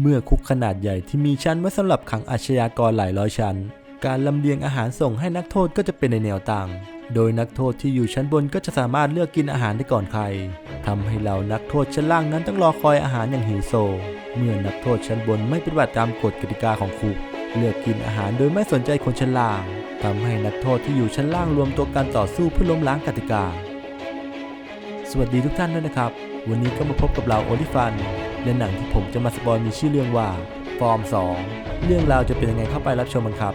เมื่อคุกขนาดใหญ่ที่มีชั้นไว้สำหรับขังอาชญากรหลายร้อยชั้น การลำเลียงอาหารส่งให้นักโทษก็จะเป็นในแนวตั้งโดยนักโทษที่อยู่ชั้นบนก็จะสามารถเลือกกินอาหารได้ก่อนใครทำให้เหล่านักโทษชั้นล่างนั้นต้องรอคอยอาหารอย่างหิวโซ เมื่อนักโทษชั้นบนไม่ปฏิบัติตามกฎกติกาของคุก เลือกกินอาหารโดยไม่สนใจคนชั้นล่างทำให้นักโทษที่อยู่ชั้นล่างรวมตัวกันต่อสู้เพื่อล้มล้างกติกา สวัสดีทุกท่านด้วยนะครับ วันนี้ก็มาพบกับเราโอลิฟัน และหนังที่ผมจะมาสปอยมีชื่อเรื่องว่าฟอร์ม 2 เรื่องราวจะเป็นยังไงเข้าไปรับชมกันครับ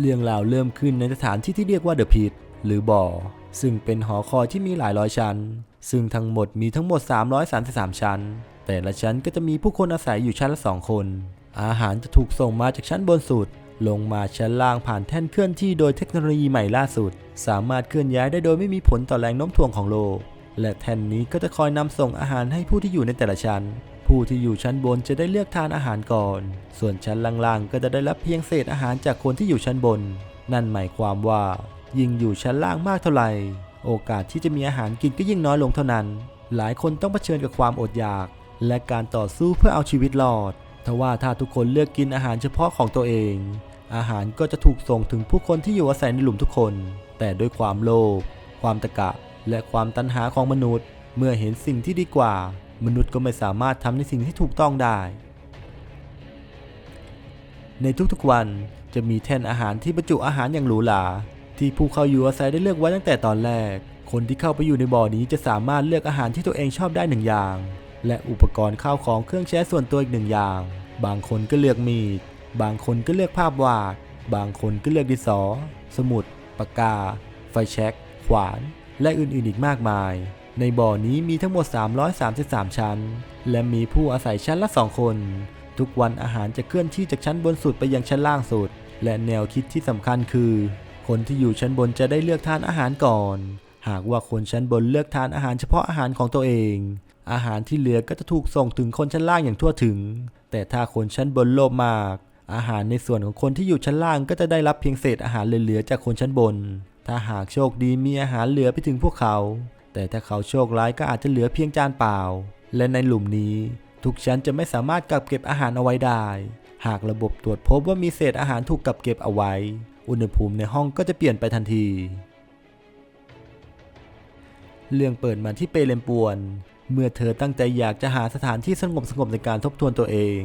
เรื่องราวเริ่มขึ้นในสถานที่ที่เรียกว่าเดอะพิทหรือบ่อ ซึ่งเป็นหอคอยที่มีหลายร้อยชั้น ซึ่งทั้งหมดมีทั้งหมด 333 ชั้น แต่ละชั้นก็จะมีผู้คนอาศัยอยู่ชั้นละสองคน อาหารจะถูกส่งมาจากชั้นบนสุด ลงมาชั้นล่างผ่านแท่นเคลื่อนที่โดยเทคโนโลยีใหม่ล่าสุด สามารถเคลื่อนย้ายได้โดยไม่มีผลต่อแรงโน้มถ่วงของโลก และแท่นนี้ก็จะคอยนำส่งอาหารให้ผู้ที่อยู่ในแต่ละชั้น ผู้ที่อยู่ชั้นบนจะได้เลือกทานอาหารก่อน ส่วนชั้นล่างๆ ก็จะได้รับเพียงเศษอาหารจากคนที่อยู่ชั้นบน นั่นหมายความว่า ยิ่งอยู่ชั้นล่างมากเท่าไหร่ โอกาสที่จะมีอาหารกินก็ยิ่งน้อยลงเท่านั้น หลายคนต้องเผชิญกับความอดอยาก และการต่อสู้เพื่อเอาชีวิตรอดทว่าถ้าทุกคนเลือกกินอาหารเฉพาะของตัวเอง อาหารก็จะถูกส่งถึงผู้คนที่อยู่อาศัยในหลุมทุกคน แต่ด้วยความโลภความตะกะ และความตัณหาของมนุษย์ เมื่อเห็นสิ่งที่ดีกว่า มนุษย์ก็ไม่สามารถทำในสิ่งที่ถูกต้องได้ ในทุกๆวันจะมีแท่นอาหารที่บรรจุอาหารอย่างหรูหราที่ผู้เข้าอยู่อาศัยได้เลือกไว้ตั้งแต่ตอนแรก คนที่เข้าไปอยู่ในบ่อนี้จะสามารถเลือกอาหารที่ตัวเองชอบได้หนึ่งอย่าง และอุปกรณ์ข้าวของเครื่องใช้ส่วนตัวอีกหนึ่งอย่าง บางคนก็เลือกมีด บางคนก็เลือกภาพวาด บางคนก็เลือกดินสอ สมุด ปากกา ไฟแช็ก ขวาน และอื่นๆอีกมากมาย ในบ่อนี้มีทั้งหมด 333 ชั้น และมีผู้อาศัยชั้นละ 2 คน ทุกวันอาหารจะเคลื่อนที่จากชั้นบนสุดไปยังชั้นล่างสุด และแนวคิดที่สำคัญคือ คนที่อยู่ชั้นบนจะได้เลือกทานอาหารก่อน หากว่าคนชั้นบนเลือกทานอาหารเฉพาะอาหารของตัวเอง อาหารที่เหลือก็จะถูกส่งถึงคนชั้นล่างอย่างทั่วถึง แต่ถ้าคนชั้นบนโลภมากอาหารในส่วนของคนที่อยู่ชั้นล่างก็จะได้รับเพียงเศษอาหารเหลือๆจากคนชั้นบน ถ้าหากโชคดีมีอาหารเหลือไปถึงพวกเขา แต่ถ้าเขาโชคร้ายก็อาจจะเหลือเพียงจานเปล่า และในหลุมนี้ ทุกชั้นจะไม่สามารถกักเก็บอาหารเอาไว้ได้ หากระบบตรวจพบว่ามีเศษอาหารถูกกักเก็บเอาไว้ อุณหภูมิในห้องก็จะเปลี่ยนไปทันที เรื่องเปิดมาที่เปเลมปวน เมื่อเธอตั้งใจอยากจะหาสถานที่สงบสงบในการทบทวนตัวเอง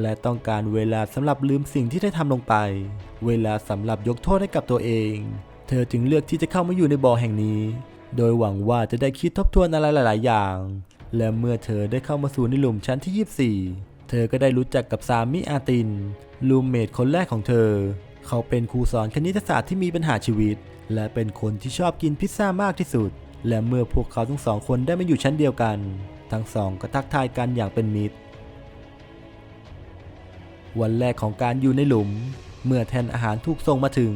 และต้องการเวลาสำหรับลืมสิ่งที่ได้ทำลงไป เวลาสำหรับยกโทษให้กับตัวเอง เธอจึงเลือกที่จะเข้ามาอยู่ในบ่อแห่งนี้ โดยหวังว่าจะได้คิดทบทวนอะไรหลาย ๆ อย่าง และเมื่อเธอได้เข้ามาสู่ในหลุมชั้นที่ 24 เธอก็ได้รู้จักกับซามิอาติน ลูมเมทคนแรกของเธอ เขาเป็นครูสอนคณิตศาสตร์ที่มีปัญหาชีวิต และเป็นคนที่ชอบกินพิซซ่ามากที่สุด และเมื่อพวกเขาทั้งสองคนได้มาอยู่ชั้นเดียวกัน ทั้งสองก็ทักทายกันอย่างเป็นมิตร วันแรกของการอยู่ในหลุม เมื่อแทนอาหารถูกส่งมาถึง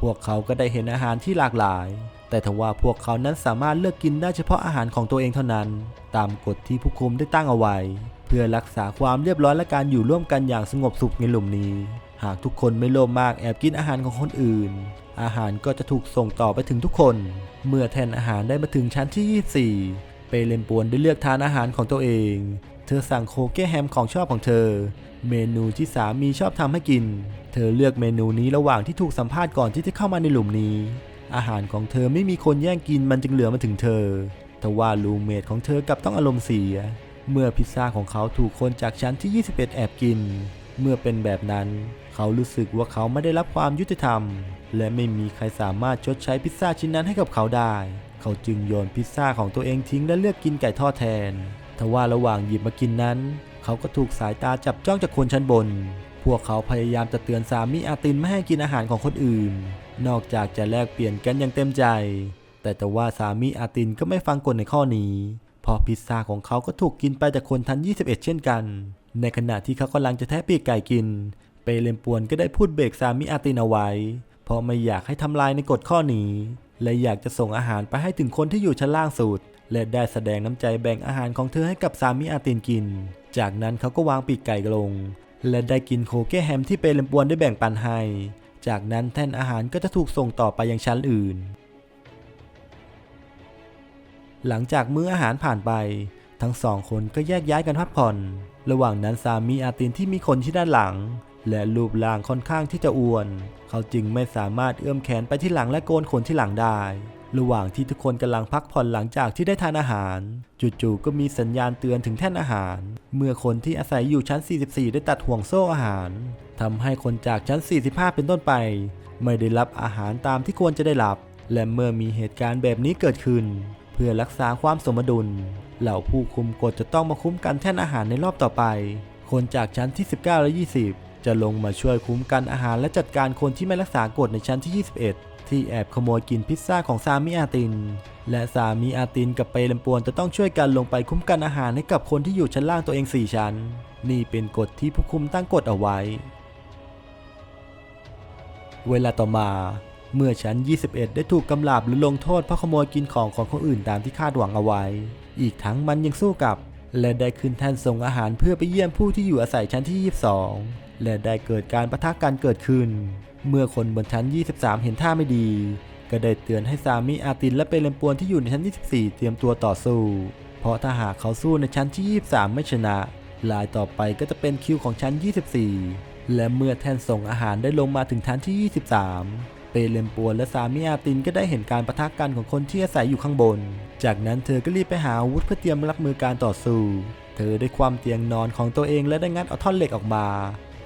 พวกเขาก็ได้เห็นอาหารที่หลากหลาย แต่ทว่าพวกเขานั้นสามารถเลือกกินได้เฉพาะอาหารของตัวเองเท่านั้น ตามกฎที่ผู้คุมได้ตั้งเอาไว้ เพื่อรักษาความเรียบร้อยและการอยู่ร่วมกันอย่างสงบสุขในหลุมนี้ หากทุกคนไม่โลภมากแอบกินอาหารของคนอื่น อาหารก็จะถูกส่งต่อไปถึงทุกคน เมื่อแทนอาหารได้มาถึงชั้นที่ 24 เปเลมปวนได้เลือกทานอาหารของตัวเอง เธอสั่งโคเก้แฮมของชอบของเธอ เมนูที่สามีชอบทำให้กิน เธอเลือกเมนูนี้ระหว่างที่ถูกสัมภาษณ์ก่อนที่จะเข้ามาในหลุมนี้ อาหารของเธอไม่มีคนแย่งกินมันจึงเหลือมาถึงเธอทว่าลูเมทของเธอกลับต้องอารมณ์เสีย เมื่อพิซซ่าของเขาถูกคนจากชั้นที่ 21 แอบกิน เมื่อเป็นแบบนั้นเขารู้สึกว่าเขาไม่ได้รับความยุติธรรม และไม่มีใครสามารถชดใช้พิซซ่าชิ้นนั้นให้กับเขาได้ เขาจึงโยนพิซซ่าของตัวเองทิ้งและเลือกกินไก่ทอดแทนทว่าระหว่างหยิบมากินนั้น เขาก็ถูกสายตาจับจ้องจากคนชั้นบน พวกเขาพยายามจะเตือนสามีอาตินไม่ให้กินอาหารของคนอื่น นอกจากจะแลกเปลี่ยนกันอย่างเต็มใจ แต่แต่ว่าสามีอาตินก็ไม่ฟังกฎในข้อนี้ พอพิซซ่าของเขาก็ถูกกินไปจากคนทัน21 เช่นกัน ในขณะที่เขากำลังจะแทะปีกไก่กิน เปเลมปวนก็ได้พูดเบรกสามีอาตินเอาไว้ เพราะไม่อยากให้ทำลายในกฎข้อนี้ และอยากจะส่งอาหารไปให้ถึงคนที่อยู่ชั้นล่างสุดและได้แสดงน้ำใจแบ่งอาหารของเธอให้กับสามีอาตินกิน จากนั้นเขาก็วางปีกไก่ลง และได้กินโคเก้แฮมที่เปเลมปวนได้แบ่งปันให้ จากนั้นแท่นอาหารก็จะถูกส่งต่อไปยังชั้นอื่น หลังจากมื้ออาหารผ่านไป ทั้งสองคนก็แยกย้ายกันพักผ่อน ระหว่างนั้นสามีอาตินที่มีคนที่ด้านหลัง และรูปร่างค่อนข้างที่จะอ้วน เขาจึงไม่สามารถเอื้อมแขนไปที่หลังและโกนขนที่หลังได้ ระหว่างที่ทุกคนกำลังพักผ่อนหลังจากที่ได้ทานอาหาร จู่ๆก็มีสัญญาณเตือนถึงแท่นอาหาร เมื่อคนที่อาศัยอยู่ชั้น 44 ได้ตัดห่วงโซ่อาหารทำให้คนจากชั้น 45 เป็นต้นไป ไม่ได้รับอาหารตามที่ควรจะได้รับ และเมื่อมีเหตุการณ์แบบนี้เกิดขึ้น เพื่อรักษาความสมดุล เหล่าผู้คุมกฎจะต้องมาคุ้มกันแท่นอาหารในรอบต่อไป คนจากชั้นที่ 19 และ 20 จะลงมาช่วยคุ้มกันอาหารและจัดการคนที่ไม่รักษากฎในชั้นที่ 21 ที่แอบขโมยกินพิซซ่าของซามิอาติน และซามิอาตินกับเปเลมปวนจะต้องช่วยกันลงไปคุ้มกันอาหารให้กับคนที่อยู่ชั้นล่างตัวเอง 4 ชั้น นี่เป็นกฎที่ผู้คุมตั้งกฎเอาไว้ เวลาต่อมาเมื่อชั้น 21 ได้ถูกกำราบหรือลงโทษเพราะขโมยกินของของคนอื่นตามที่คาดหวังเอาไว้ อีกทั้งมันยังสู้กับ และได้ขึ้นแท่นส่งอาหารเพื่อไปเยี่ยมผู้ที่อยู่อาศัยชั้นที่ 22 และได้เกิดการประทะกันเกิดขึ้น เมื่อคนบนชั้น 23 เห็นท่าไม่ดี ก็ได้เตือนให้ซามิอาตินและเปเลมปวนที่อยู่ในชั้น 24 เตรียมตัวต่อสู้ เพราะถ้าหากเขาสู้ในชั้นที่ 23 ไม่ชนะลายต่อไปก็จะเป็นคิวของชั้น 24 และเมื่อแท่นส่งอาหารได้ลงมาถึงชั้นที่ 23 เปเลมปวนและซามิอาตินก็ได้เห็นการประทะกันของคนที่อาศัยอยู่ข้างบน จากนั้นเธอก็รีบไปหาอาวุธเพื่อเตรียมรับมือการต่อสู้ เธอได้ความเตียงนอนของตัวเองและได้งัดเอาท่อนเหล็กออกมา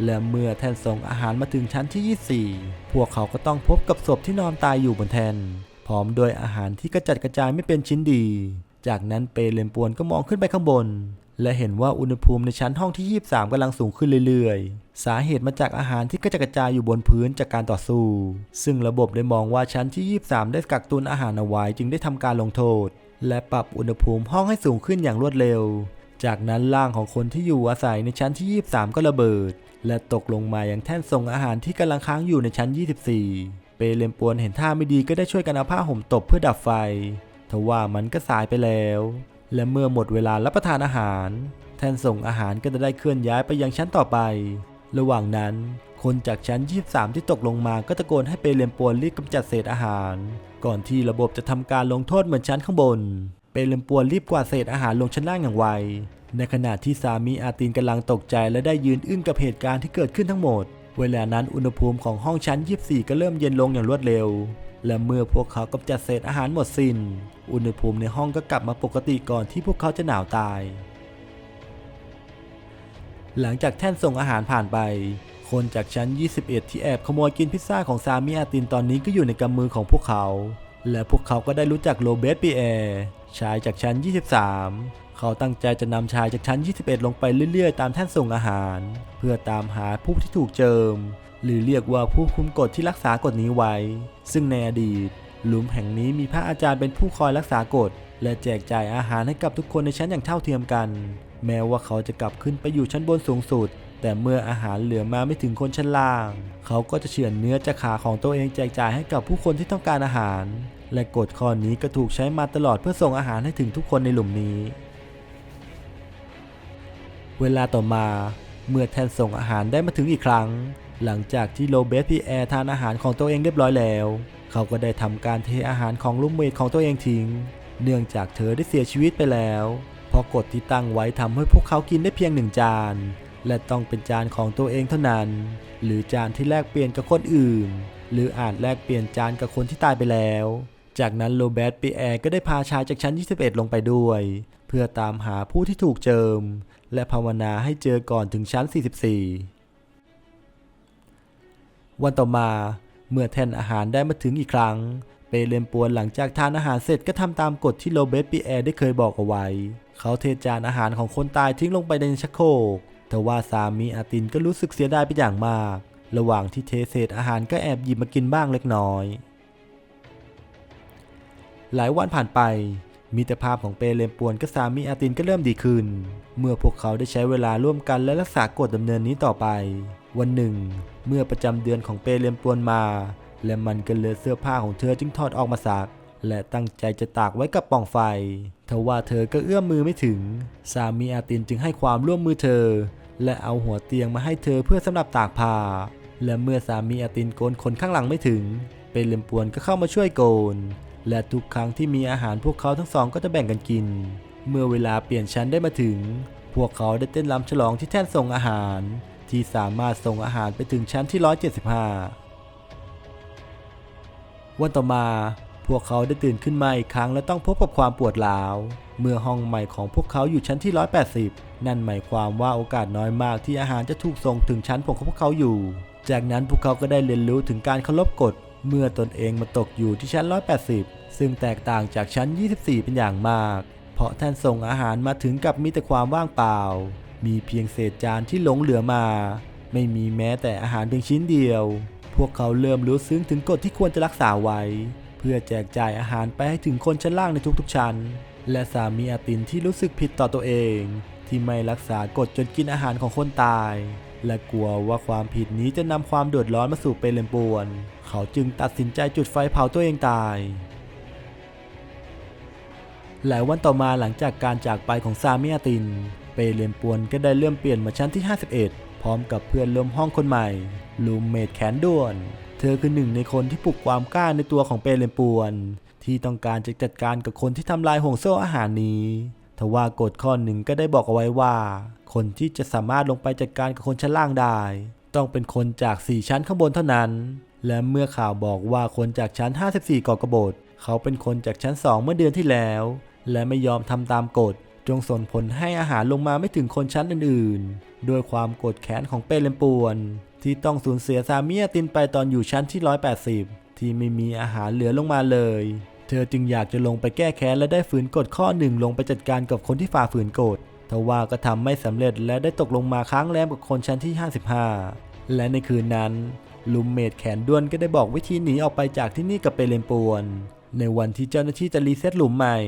และเมื่อแทนส่งอาหารมาถึงชั้นที่ 24 พวกเขาก็ต้องพบกับศพที่นอนตายอยู่บนแทน พร้อมโดยอาหารที่กระจัดกระจายไม่เป็นชิ้นดี จากนั้นเปเลมปวนก็มองขึ้นไปข้างบน และเห็นว่าอุณหภูมิในชั้นห้องที่ 23กำลังสูงขึ้นเรื่อยๆ สาเหตุมาจากอาหารที่กระจกระจายอยู่บนพื้นจากการต่อสู้ ซึ่งระบบได้มองว่าชั้นที่ 23 ได้กักตุนอาหารเอาไว้จึงได้ทำการลงโทษ และปรับอุณหภูมิห้องให้สูงขึ้นอย่างรวดเร็ว จากนั้นร่างของคนที่อยู่อาศัยในชั้นที่ 23 ก็ระเบิด และตกลงมาอย่างแท่นส่งอาหารที่กำลังค้างอยู่ในชั้น 24 เปเลมปวนเห็นท่าไม่ดีก็ได้ช่วยกันเอาผ้าห่มตบเพื่อดับไฟทว่ามันก็สายไปแล้ว และเมื่อหมดเวลารับประทานอาหาร แทนส่งอาหารก็จะได้เคลื่อนย้ายไปยังชั้นต่อไป ระหว่างนั้น คนจากชั้น 23 ที่ตกลงมาก็ตะโกนให้เปเลมปวนรีบกำจัดเศษอาหาร ก่อนที่ระบบจะทำการลงโทษเหมือนชั้นข้างบน เปเลมปวนรีบกวาดเศษอาหารลงชั้นล่างอย่างไวในขณะที่สามีอาตินกำลังตกใจและได้ยืนอึ้งกับเหตุการณ์ที่เกิดขึ้นทั้งหมด เวลานั้นอุณหภูมิของห้องชั้น 24 ก็เริ่มเย็นลงอย่างรวดเร็ว และเมื่อพวกเขากำจัดเศษอาหารหมดสิน้น อุณหภูมิในห้องก็กลับมาปกติก่อนที่พวกเขาจะหนาวตาย หลังจากแท่นส่งอาหารผ่านไป คนจากชั้น 21 ที่แอบขโมยกินพิซซ่าของซามิอาตินตอนนี้ก็อยู่ในกำมือของพวกเขา และพวกเขาก็ได้รู้จักโรเบร์ตปีแอร์ชายจากชั้น 23 เขาตั้งใจจะนำชายจากชั้น 21 ลงไปเรื่อยๆ ตามแท่นส่งอาหาร เพื่อตามหาผู้ที่ถูกเจิม หรือเรียกว่าผู้คุมกฎที่รักษากฎนี้ไว้ ซึ่งในอดีต หลุมแห่งนี้มีพระอาจารย์เป็นผู้คอยรักษากฎ และแจกจ่ายอาหารให้กับทุกคนในชั้นอย่างเท่าเทียมกัน แม้ว่าเขาจะกลับขึ้นไปอยู่ชั้นบนสูงสุด แต่เมื่ออาหารเหลือมาไม่ถึงคนชั้นล่าง เขาก็จะเฉือนเนื้อจากขาของตัวเองแจกจ่ายให้กับผู้คนที่ต้องการอาหาร และกฎข้อนี้ก็ถูกใช้มาตลอดเพื่อส่งอาหารให้ถึงทุกคนในหลุมนี้ เวลาต่อมาเมื่อแทนส่งอาหารได้มาถึงอีกครั้ง หลังจากที่โรเบร์ตพีแอร์ทานอาหารของตัวเองเรียบร้อยแล้ว เขาก็ได้ทำการเทอาหารของลูกเมดของตัวเองทิ้ง เนื่องจากเธอได้เสียชีวิตไปแล้วเพราะกฎที่ตั้งไว้ทำให้พวกเขากินได้เพียงหนึ่งจาน และต้องเป็นจานของตัวเองเท่านั้น หรือจานที่แลกเปลี่ยนกับคนอื่น หรืออาจแลกเปลี่ยนจานกับคนที่ตายไปแล้ว จากนั้นโรเบิร์ตปีแอร์ก็ได้พาชายจากชั้น 21 ลงไปด้วย เพื่อตามหาผู้ที่ถูกเจิม และภาวนาให้เจอก่อนถึงชั้น 44 วันต่อมาเมื่อแท่นอาหารได้มาถึงอีกครั้ง เปเลมปวนหลังจากทานอาหารเสร็จก็ทำตามกฎที่โรเบิร์ตปีแอร์ได้เคยบอกเอาไว้ เขาเทจานอาหารของคนตายทิ้งลงไปในชักโครกทว่าสามีอาตินก็รู้สึกเสียดายไปอย่างมาก ระหว่างที่เทเศษอาหารก็แอบหยิบมากินบ้างเล็กน้อย หลายวันผ่านไป มิตรภาพของเปเลมปวนกับสามีอาตินก็เริ่มดีขึ้น เมื่อพวกเขาได้ใช้เวลาร่วมกันและรักษากฎดำเนินนี้ต่อไป วันหนึ่ง เมื่อประจำเดือนของเปเลมปวนมา และมันก็เลือเสื้อผ้าของเธอจึงถอดออกมาซัก และตั้งใจจะตากไว้กับปล่องไฟทว่าเธอก็เอื้อมมือไม่ถึง สามีอาตินจึงให้ความร่วมมือเธอ และเอาหัวเตียงมาให้เธอเพื่อสำหรับตากผ้าและเมื่อสามีอาตินโกนขนข้างหลังไม่ถึง เปเลมปวนก็เข้ามาช่วยโกน และทุกครั้งที่มีอาหารพวกเขาทั้งสองก็จะแบ่งกันกิน เมื่อเวลาเปลี่ยนชั้นได้มาถึง พวกเขาได้เต้นรำฉลองที่แท่นส่งอาหาร ที่สามารถส่งอาหารไปถึงชั้นที่ 175 วันต่อมาพวกเขาได้ตื่นขึ้นมาอีกครั้งและต้องพบกับความปวดร้าว เมื่อห้องใหม่ของพวกเขาอยู่ชั้นที่ 180 นั่นหมายความว่าโอกาสน้อยมากที่อาหารจะถูกส่งถึงชั้นของพวกเขาอยู่ จากนั้นพวกเขาก็ได้เรียนรู้ถึงการเคารพกฎ เมื่อตนเองมาตกอยู่ที่ชั้น 180 ซึ่งแตกต่างจากชั้น 24 เป็นอย่างมาก เพราะแท่นส่งอาหารมาถึงกับมีแต่ความว่างเปล่า มีเพียงเศษจานที่หลงเหลือมา ไม่มีแม้แต่อาหารเพียงชิ้นเดียว พวกเขาเริ่มรู้ซึ้งถึงกฎที่ควรจะรักษาไว้ เพื่อแจกจ่ายอาหารไปให้ถึงคนชั้นล่างในทุกๆชั้น และสามีอาตินที่รู้สึกผิดต่อตัวเอง ที่ไม่รักษากฎจนกินอาหารของคนตาย และกลัวว่าความผิดนี้จะนำความเดือดร้อนมาสู่เปเลมปวน เขาจึงตัดสินใจจุดไฟเผาตัวเองตาย หลายวันต่อมาหลังจากการจากไปของซาเมิอาติน เปเลมปวนก็ได้เริ่มเปลี่ยนมาชั้นที่ 51 พร้อมกับเพื่อนร่วมห้องคนใหม่ ลูมเมดแขนด้วน เธอคือหนึ่งในคนที่ปลุกความกล้าในตัวของเปเลมปวน ที่ต้องการจะจัดการกับคนที่ทำลายห่วงโซ่อาหารนี้ทว่ากฎข้อหนึ่งก็ได้บอกเอาไว้ว่า คนที่จะสามารถลงไปจัดการกับคนชั้นล่างได้ ต้องเป็นคนจาก 4 ชั้นข้างบนเท่านั้น และเมื่อข่าวบอกว่าคนจากชั้น 54 ก่อกบฏเขาเป็นคนจากชั้น 2 เมื่อเดือนที่แล้ว และไม่ยอมทำตามกฎ จงส่งผลให้อาหารลงมาไม่ถึงคนชั้นอื่นๆ ด้วยความโกรธแค้นของเปเลมปวน ที่ต้องสูญเสียซาเมียตินไปตอนอยู่ชั้นที่ 180 ที่ไม่มีอาหารเหลือลงมาเลย เธอจึงอยากจะลงไปแก้แค้นและได้ฝืนกฎข้อหนึ่งลงไปจัดการกับคนที่ฝ่าฝืนกฎทว่าก็ทำไม่สำเร็จและได้ตกลงมาค้างแรมกับคนชั้นที่ 55 และในคืนนั้น ลุมเมดแขนด้วนก็ได้บอกวิธีหนีออกไปจากที่นี่กับเปเลมปวน ในวันที่เจ้าหน้าที่จะรีเซ็ตหลุมใหม่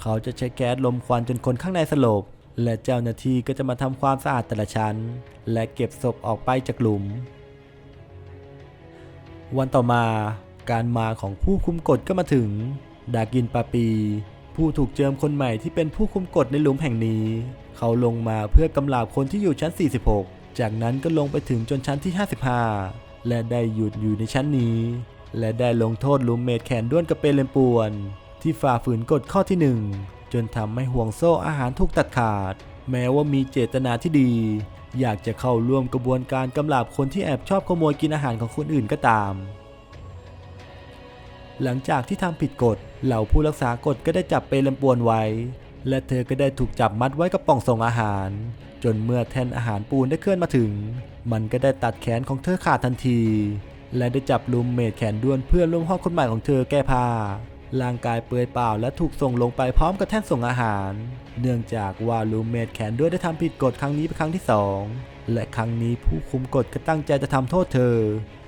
เขาจะใช้แก๊สลมควันจนคนข้างในสลบ และเจ้าหน้าที่ก็จะมาทำความสะอาดแต่ละชั้น และเก็บศพออกไปจากหลุม วันต่อมา การมาของผู้คุมกฎก็มาถึง ดากินปาปี ผู้ถูกเจิมคนใหม่ที่เป็นผู้คุมกฎในหลุมแห่งนี้ เขาลงมาเพื่อกำลาบคนที่อยู่ชั้น 46 จากนั้นก็ลงไปถึงจนชั้นที่ 55 และได้หยุดอยู่ในชั้นนี้ และได้ลงโทษลุมเมดแขนด้วนกับเปเลมปวน ที่ฝ่าฝืนกฎข้อที่ 1 จนทำให้ห่วงโซ่อาหารถูกตัดขาด แม้ว่ามีเจตนาที่ดี อยากจะเข้าร่วมกระบวนการกำลาบคนที่แอบชอบขโมยกินอาหารของคนอื่นก็ตาม หลังจากที่ทำผิดกฎเหล่าผู้รักษากฎก็ได้จับเปเลมปวนไว้ และเธอก็ได้ถูกจับมัดไว้กับป่องส่งอาหาร จนเมื่อแท่นอาหารปูนได้เคลื่อนมาถึง มันก็ได้ตัดแขนของเธอขาดทันที และได้จับลุมเมดแขนด้วนเพื่อนร่วมห้องคนใหม่ของเธอแก้ผ้าร่างกายเปลือยเปล่าและถูกส่งลงไปพร้อมกับแท่นส่งอาหาร เนื่องจากว่าลูมเมดแขนด้วยได้ทำผิดกฎครั้งนี้เป็นครั้งที่สองและครั้งนี้ผู้คุมกฎก็ตั้งใจจะทำโทษเธอ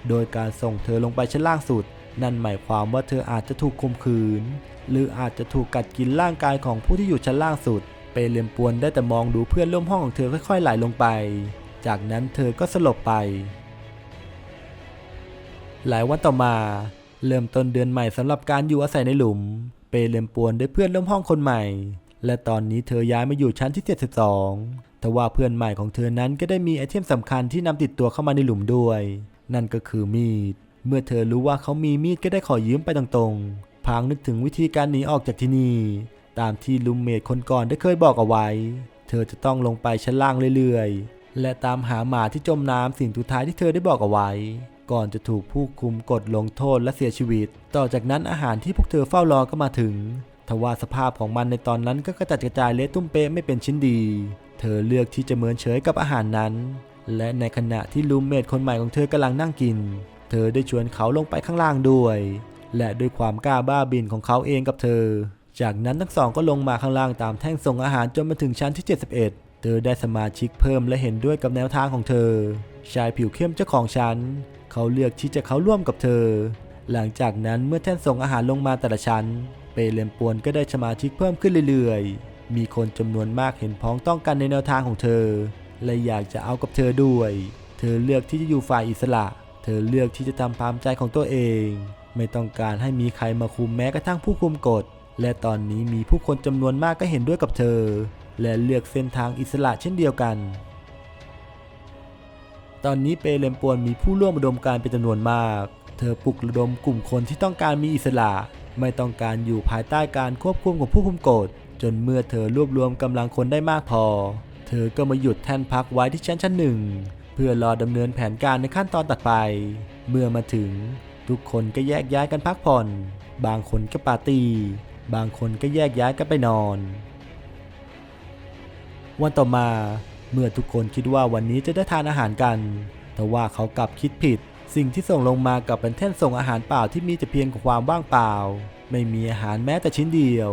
โดยการส่งเธอลงไปชั้นล่างสุด นั่นหมายความว่าเธออาจจะถูกข่มขืน หรืออาจจะถูกกัดกินร่างกายของผู้ที่อยู่ชั้นล่างสุด เปเลมปวนได้แต่มองดูเพื่อนร่วมห้องของเธอค่อยๆไหลลงไป จากนั้นเธอก็สลบไป หลายวันต่อมา เริ่มต้นเดือนใหม่สำหรับการอยู่อาศัยในหลุม เปเลมปวนได้เพื่อนร่วมห้องคนใหม่ และตอนนี้เธอย้ายมาอยู่ชั้นที่ 72ทว่าเพื่อนใหม่ของเธอนั้นก็ได้มีไอเทมสำคัญที่นำติดตัวเข้ามาในหลุมด้วย นั่นก็คือมีด เมื่อเธอรู้ว่าเขามีมีดก็ได้ขอยืมไปตรงๆพางนึกถึงวิธีการหนีออกจากที่นี่ ตามที่ลุมเมดคนก่อนได้เคยบอกเอาไว้ เธอจะต้องลงไปชั้นล่างเรื่อยๆ และตามหาหมาที่จมน้ำสิ่งสุดท้ายที่เธอได้บอกเอาไว้ ก่อนจะถูกผู้คุมกดลงโทษและเสียชีวิต ต่อจากนั้นอาหารที่พวกเธอเฝ้ารอก็มาถึง ทว่าสภาพของมันในตอนนั้นก็กระจัดกระจายเละตุ้มเป๊ะไม่เป็นชิ้นดี เธอเลือกที่จะเมินเฉยกับอาหารนั้น และในขณะที่ลูมเมดคนใหม่ของเธอกำลังนั่งกิน เธอได้ชวนเขาลงไปข้างล่างด้วย และด้วยความกล้าบ้าบินของเขาเองกับเธอ จากนั้นทั้งสองก็ลงมาข้างล่างตามแท่งส่งอาหารจนมาถึงชั้นที่ 71 เธอได้สมาชิกเพิ่มและเห็นด้วยกับแนวทางของเธอ ชายผิวเข้มเจ้าของชั้น เขาเลือกที่จะเข้าร่วมกับเธอ หลังจากนั้นเมื่อแท่นส่งอาหารลงมาแต่ละชั้น เปเลมปวนก็ได้สมาชิกเพิ่มขึ้นเรื่อยๆ มีคนจำนวนมากเห็นพ้องต้องกันในแนวทางของเธอ และอยากจะเอากับเธอด้วย เธอเลือกที่จะอยู่ฝ่ายอิสระ เธอเลือกที่จะทำตามใจของตัวเอง ไม่ต้องการให้มีใครมาคุมแม้กระทั่งผู้คุมกฎ และตอนนี้มีผู้คนจำนวนมากก็เห็นด้วยกับเธอ และเลือกเส้นทางอิสระเช่นเดียวกัน ตอนนี้เปเลมปวนมีผู้ร่วมอุดมการเป็นจำนวนมาก เธอปลุกระดมกลุ่มคนที่ต้องการมีอิสระ ไม่ต้องการอยู่ภายใต้การควบคุมของผู้คุมกฎจนเมื่อเธอรวบรวมกำลังคนได้มากพอ เธอก็มาหยุดแท่นพักไว้ที่ชั้นชั้นหนึ่ง เพื่อรอดำเนินแผนการในขั้นตอนตัดไป เมื่อมาถึง ทุกคนก็แยกย้ายกันพักผ่อน บางคนก็ปาร์ตี้ บางคนก็แยกย้ายกันไปนอน วันต่อมาเมื่อทุกคนคิดว่าวันนี้จะได้ทานอาหารกัน แต่ว่าเขากลับคิดผิด สิ่งที่ส่งลงมากับเป็นแท่นส่งอาหารเปล่าที่มีแต่เพียงความว่างเปล่า ไม่มีอาหารแม้แต่ชิ้นเดียว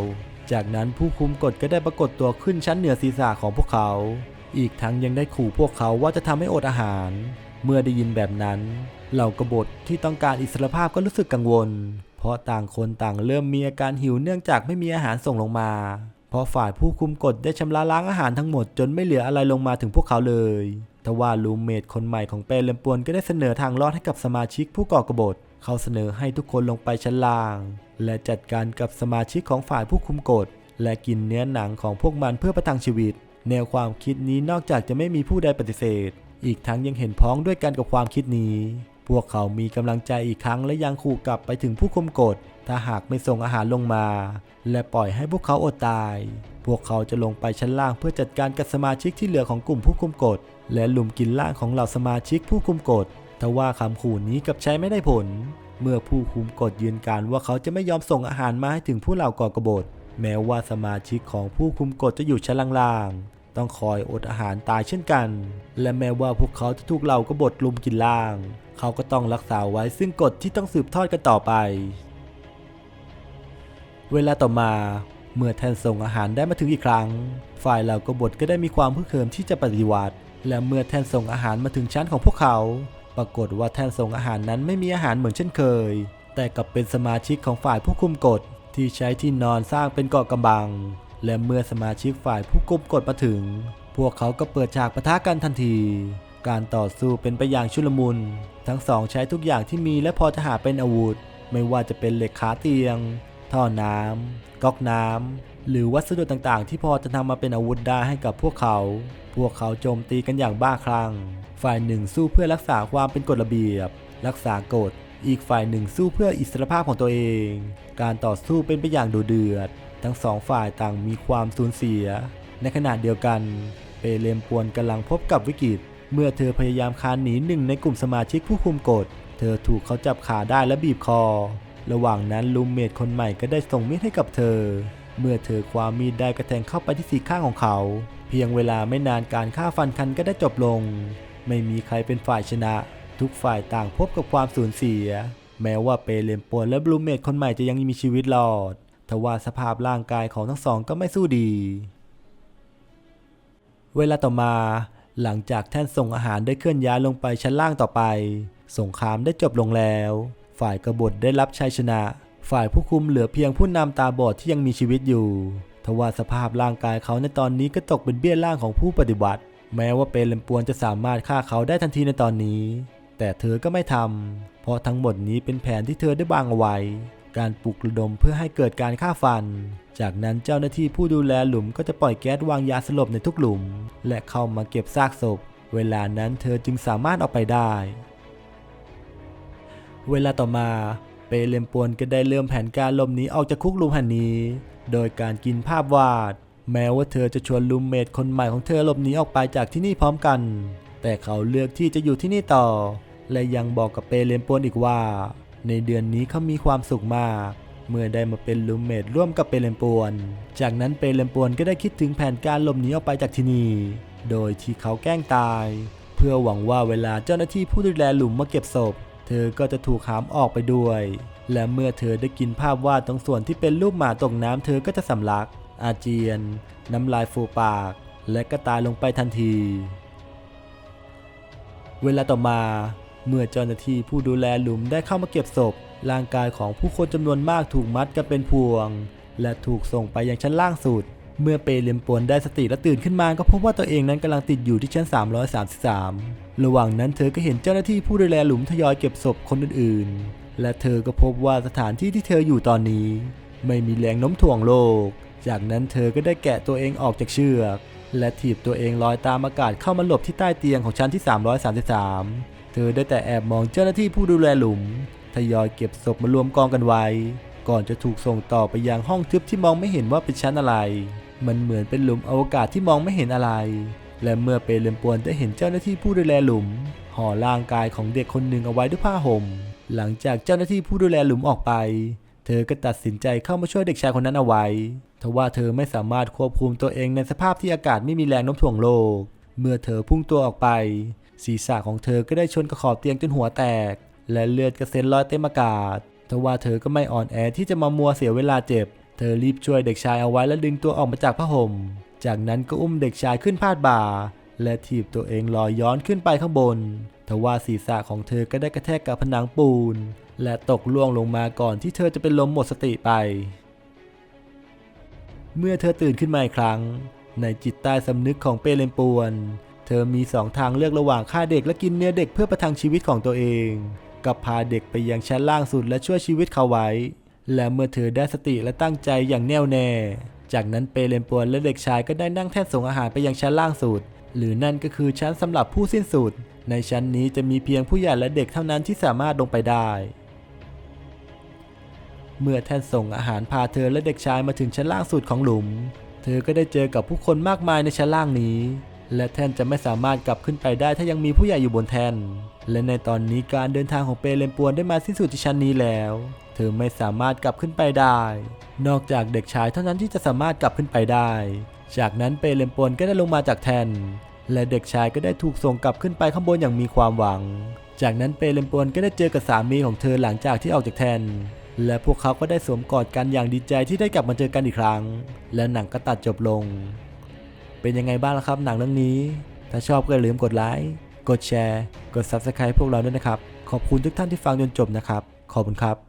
จากนั้นผู้คุมกฎก็ได้ปรากฏตัวขึ้นชั้นเหนือศีรษะของพวกเขา อีกทั้งยังได้ขู่พวกเขาว่าจะทำให้อดอาหาร เมื่อได้ยินแบบนั้น เหล่ากบฏที่ต้องการอิสรภาพก็รู้สึกกังวล เพราะต่างคนต่างเริ่มมีอาการหิวเนื่องจากไม่มีอาหารส่งลงมา เพราะฝ่ายผู้คุมกฎได้ชำระล้างอาหารทั้งหมดจนไม่เหลืออะไรลงมาถึงพวกเขาเลยทว่าลูเมดคนใหม่ของเปรเลมปวนก็ได้เสนอทางรอดให้กับสมาชิกผู้ก่อกบฏ เขาเสนอให้ทุกคนลงไปชั้นล่าง และจัดการกับสมาชิกของฝ่ายผู้คุมกฎ และกินเนื้อหนังของพวกมันเพื่อประทังชีวิต แนวความคิดนี้นอกจากจะไม่มีผู้ใดปฏิเสธ อีกทั้งยังเห็นพ้องด้วยกันกับความคิดนี้ พวกเขามีกำลังใจอีกครั้งและยังขู่กลับไปถึงผู้คุมกฎถ้าหากไม่ส่งอาหารลงมา และปล่อยให้พวกเขาอดตาย พวกเขาจะลงไปชั้นล่างเพื่อจัดการกับสมาชิกที่เหลือของกลุ่มผู้คุมกฎและลุมกินล่างของเหล่าสมาชิกผู้คุมกฎทว่าคำขู่นี้กลับใช้ไม่ได้ผล เมื่อผู้คุมกฎยืนการว่าเขาจะไม่ยอมส่งอาหารมาให้ถึงผู้เหล่าก่อกบฏแม้ว่าสมาชิกของผู้คุมกฎจะอยู่ชั้นล่างๆ ต้องคอยอดอาหารตายเช่นกัน และแม้ว่าพวกเขาจะถูกเหล่ากบฏลุมกินล่าง เขาก็ต้องรักษาไว้ซึ่งกฎที่ต้องสืบทอดกันต่อไป เวลาต่อมาเมื่อแทนส่งอาหารได้มาถึงอีกครั้ง ฝ่ายเหล่ากบฏก็ได้มีความพึกเขิมที่จะปฏิวัติ และเมื่อแทนส่งอาหารมาถึงชั้นของพวกเขา ปรากฏว่าแทนส่งอาหารนั้นไม่มีอาหารเหมือนเช่นเคย แต่กลับเป็นสมาชิกของฝ่ายผู้คุมกฎที่ใช้ที่นอนสร้างเป็นเกาะกำบัง และเมื่อสมาชิกฝ่ายผู้คุมกฎมาถึง พวกเขาก็เปิดฉากปะทะกันทันที การต่อสู้เป็นไปอย่างชุลมุน ทั้งสองใช้ทุกอย่างที่มีและพอจะหาเป็นอาวุธ ไม่ว่าจะเป็นเหล็กขาเตียง ท่อน้ำก๊อกน้ำหรือวัสดุต่างๆ ที่พอจะนำมาเป็นอาวุธได้ให้กับพวกเขา พวกเขาโจมตีกันอย่างบ้าคลั่ง ฝ่ายหนึ่งสู้เพื่อรักษาความเป็นกฎระเบียบ รักษากฎ อีกฝ่ายหนึ่งสู้เพื่ออิสรภาพของตัวเอง การต่อสู้เป็นไปอย่างดุเดือด ทั้งสองฝ่ายต่างมีความสูญเสีย ในขณะเดียวกัน เปเลมปวนกำลังพบกับวิกฤต เมื่อเธอพยายามคานหนีหนึ่งในกลุ่มสมาชิกผู้คุมกฎ เธอถูกเขาจับขาได้และบีบคอ ระหว่างนั้นลูมเมดคนใหม่ก็ได้ส่งมีดให้กับเธอ เมื่อเธอความมีดได้กระแทงเข้าไปที่สีข้างของเขา เพียงเวลาไม่นานการฆ่าฟันกันก็ได้จบลง ไม่มีใครเป็นฝ่ายชนะ ทุกฝ่ายต่างพบกับความสูญเสีย แม้ว่าเปเลมปวนและบลูเมดคนใหม่จะยังมีชีวิตรอดทว่าสภาพร่างกายของทั้งสองก็ไม่สู้ดี เวลาต่อมา หลังจากแท่นส่งอาหารได้เคลื่อนย้ายลงไปชั้นล่างต่อไป สงครามได้จบลงแล้ว ฝ่ายกบฏได้รับชัยชนะ ฝ่ายผู้คุมเหลือเพียงผู้นำตาบอดที่ยังมีชีวิตอยู่ทว่าสภาพร่างกายเขาในตอนนี้ก็ตกเป็นเบี้ยล่างของผู้ปฏิบัติ แม้ว่าเปเลมปวนจะสามารถฆ่าเขาได้ทันทีในตอนนี้ แต่เธอก็ไม่ทำเพราะทั้งหมดนี้เป็นแผนที่เธอได้วางเอาไว้ การปลุกระดมเพื่อให้เกิดการฆ่าฟัน จากนั้นเจ้าหน้าที่ผู้ดูแลหลุมก็จะปล่อยแก๊สวางยาสลบในทุกหลุม และเข้ามาเก็บซากศพ เวลานั้นเธอจึงสามารถออกไปได้ เวลาต่อมาเปเลมปวนก็ได้เริ่มแผนการหลบหนีออกจากคุกลุมแห่งนี้ โดยการกินภาพวาด แม้ว่าเธอจะชวนลูมเมทคนใหม่ของเธอหลบหนีออกไปจากที่นี่พร้อมกัน แต่เขาเลือกที่จะอยู่ที่นี่ต่อ และยังบอกกับเปเลมปวนอีกว่า ในเดือนนี้เขามีความสุขมาก เมื่อได้มาเป็นลูมเมทร่วมกับเปเลมปวน จากนั้นเปเลมปวนก็ได้คิดถึงแผนการหลบหนีออกไปจากที่นี่โดยที่เขาแกล้งตาย เพื่อหวังว่าเวลาเจ้าหน้าที่ผู้ดูแลหลุมมาเก็บศพ เธอก็จะถูกหามออกไปด้วย และเมื่อเธอได้กินภาพวาดตรงส่วนที่เป็นรูปหมาตกน้ำเธอก็จะสำลัก อาเจียน น้ำลายฟูปาก และก็ตายลงไปทันที เวลาต่อมา เมื่อเจ้าหน้าที่ผู้ดูแลหลุมได้เข้ามาเก็บศพ ร่างกายของผู้คนจำนวนมากถูกมัดกันเป็นพวง และถูกส่งไปยังชั้นล่างสุด เมื่อเปเลมปวนได้สติและตื่นขึ้นมาก็พบว่าตัวเองนั้นกำลังติดอยู่ที่ชั้น 333 ระหว่างนั้นเธอก็เห็นเจ้าหน้าที่ผู้ดูแลหลุมทยอยเก็บศพคนอื่นๆ และเธอก็พบว่าสถานที่ที่เธออยู่ตอนนี้ ไม่มีแรงโน้มถ่วงโลก จากนั้นเธอก็ได้แกะตัวเองออกจากเชือกและถีบตัวเองลอยตามอากาศเข้ามาหลบที่ใต้เตียงของชั้นที่ 333 เธอได้แต่แอบมองเจ้าหน้าที่ผู้ดูแลหลุมทยอยเก็บศพมารวมกองกันไว้ ก่อนจะถูกส่งต่อไปยังห้องทึบที่มองไม่เห็นว่าเป็นชั้นอะไร มันเหมือนเป็นหลุมอวกาศที่มองไม่เห็นอะไร และเมื่อเปเลมปวนได้เห็นเจ้าหน้าที่ผู้ดูแลหลุมห่อร่างกายของเด็กคนหนึ่งเอาไว้ด้วยผ้าห่ม หลังจากเจ้าหน้าที่ผู้ดูแลหลุมออกไป เธอก็ตัดสินใจเข้ามาช่วยเด็กชายคนนั้นเอาไว้ทว่าเธอไม่สามารถควบคุมตัวเองในสภาพที่อากาศไม่มีแรงโน้มถ่วงโลก เมื่อเธอพุ่งตัวออกไป ศีรษะของเธอก็ได้ชนกับขอบเตียงจนหัวแตก และเลือดกระเซ็นลอยเต็มอากาศทว่าเธอก็ไม่อ่อนแอที่จะมามัวเสียเวลาเจ็บ เธอรีบช่วยเด็กชายเอาไว้และดึงตัวออกมาจากผ้าห่ม จากนั้นก็อุ้มเด็กชายขึ้นพาดบ่า และถีบตัวเองลอยย้อนขึ้นไปข้างบน ทว่าศีรษะของเธอก็ได้กระแทกกับผนังปูน และตกล่วงลงมาก่อนที่เธอจะเป็นลมหมดสติไป เมื่อเธอตื่นขึ้นมาอีกครั้ง ในจิตใต้สำนึกของเปเลมปวน เธอมีสองทางเลือกระหว่างฆ่าเด็กและกินเนื้อเด็กเพื่อประทังชีวิตของตัวเอง กับพาเด็กไปยังชั้นล่างสุดและช่วยชีวิตเขาไว้ และเมื่อเธอได้สติและตั้งใจอย่างแน่วแน่ จากนั้นเปเลมปวนและเด็กชายก็ได้นั่งแท่นส่งอาหารไปยังชั้นล่างสุด หรือนั่นก็คือชั้นสำหรับผู้สิ้นสุด ในชั้นนี้จะมีเพียงผู้ใหญ่และเด็กเท่านั้นที่สามารถลงไปได้ เมื่อแท่นส่งอาหารพาเธอและเด็กชายมาถึงชั้นล่างสุดของหลุม เธอก็ได้เจอกับผู้คนมากมายในชั้นล่างนี้ และแท่นจะไม่สามารถกลับขึ้นไปได้ถ้ายังมีผู้ใหญ่อยู่บนแท่นและในตอนนี้การเดินทางของเปเลมปวนได้มาสิ้นสุดที่ชั้นนี้แล้ว เธอไม่สามารถกลับขึ้นไปได้ นอกจากเด็กชายเท่านั้นที่จะสามารถกลับขึ้นไปได้ จากนั้นเปเลมปวนก็ได้ลงมาจากแท่นและเด็กชายก็ได้ถูกส่งกลับขึ้นไปข้างบนอย่างมีความหวัง จากนั้นเปเลมปวนก็ได้เจอกับสามีของเธอหลังจากที่ออกจากแท่นและพวกเขาก็ได้สวมกอดกันอย่างดีใจที่ได้กลับมาเจอกันอีกครั้ง และหนังก็ตัดจบลง เป็นยังไงบ้างล่ะครับหนังเรื่องนี้ ถ้าชอบก็อย่าลืมกดไลค์ กดแชร์ กด Subscribe พวกเราด้วยนะครับ ขอบคุณทุกท่านที่ฟังจนจบนะครับ ขอบคุณครับ